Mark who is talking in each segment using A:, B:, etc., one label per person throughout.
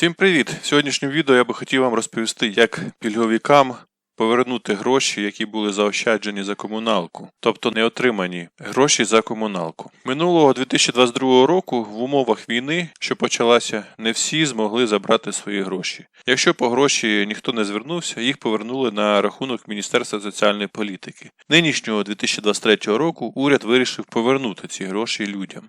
A: Всім привіт! В сьогоднішньому відео я би хотів вам розповісти, як пільговикам повернути гроші, які були заощаджені за комуналку, тобто не отримані гроші за комуналку. Минулого 2022 року в умовах війни, що почалася, не всі змогли забрати свої гроші. Якщо по гроші ніхто не звернувся, їх повернули на рахунок Міністерства соціальної політики. Нинішнього 2023 року уряд вирішив повернути ці гроші людям.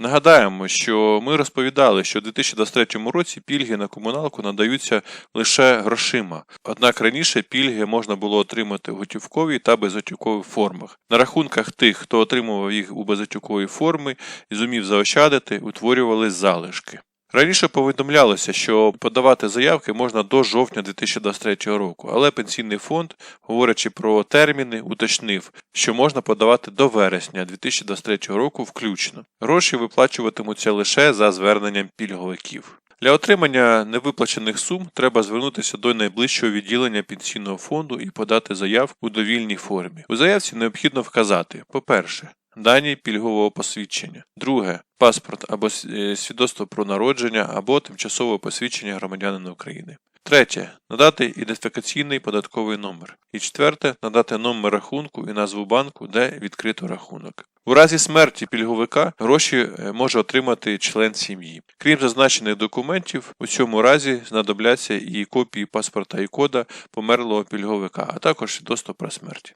A: Нагадаємо, що ми розповідали, що у 2023 році пільги на комуналку надаються лише грошима. Однак раніше пільги можна було отримати в готівковій та безготівковій формах. На рахунках тих, хто отримував їх у безготівковій формі і зумів заощадити, утворювались залишки. Раніше повідомлялося, що подавати заявки можна до жовтня 2023 року, але пенсійний фонд, говорячи про терміни, уточнив, що можна подавати до вересня 2023 року включно. Гроші виплачуватимуться лише за зверненням пільговиків. Для отримання невиплачених сум треба звернутися до найближчого відділення пенсійного фонду і подати заявку у довільній формі. У заявці необхідно вказати, по-перше, дані пільгового посвідчення, друге паспорт або е, свідоцтво про народження або тимчасове посвідчення громадянина України. Третє. Надати ідентифікаційний податковий номер. І четверте надати номер рахунку і назву банку, де відкрито рахунок. У разі смерті пільговика гроші е, може отримати член сім'ї. Крім зазначених документів, у цьому разі знадобляться і копії паспорта і кода померлого пільговика, а також свідоцтво про смерть.